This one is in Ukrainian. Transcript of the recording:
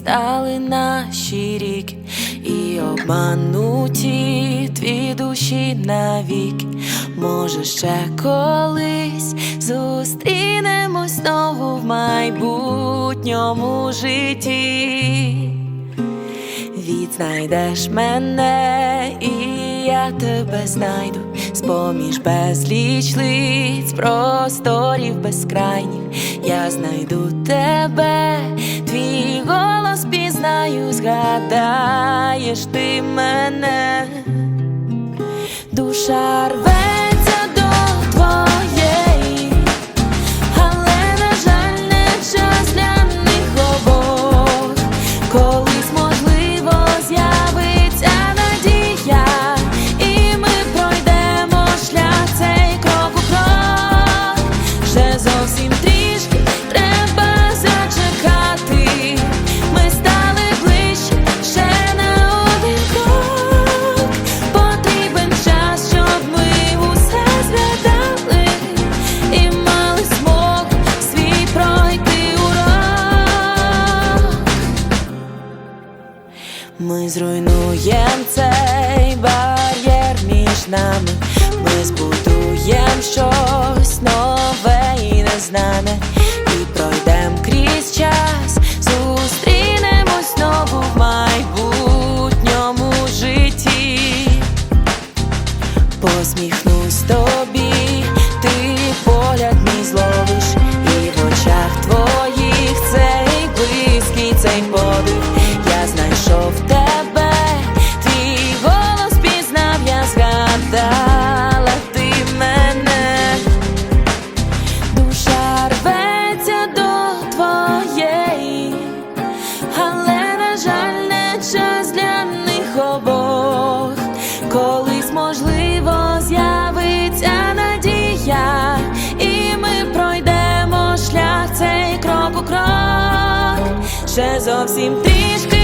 стали наші рік і обмануті твій душі навік. Може, ще колись зустрінемось знову в майбутньому житті, відзнайдеш мене. і я тебе знайду, з-поміж безліч лиць, просторів безкрайніх, я знайду тебе, твій голос пізнаю, згадаєш ти мене, душа рве. Ми зруйнуємо цей бар'єр між нами, ми збудуємо ще зовсім трішки.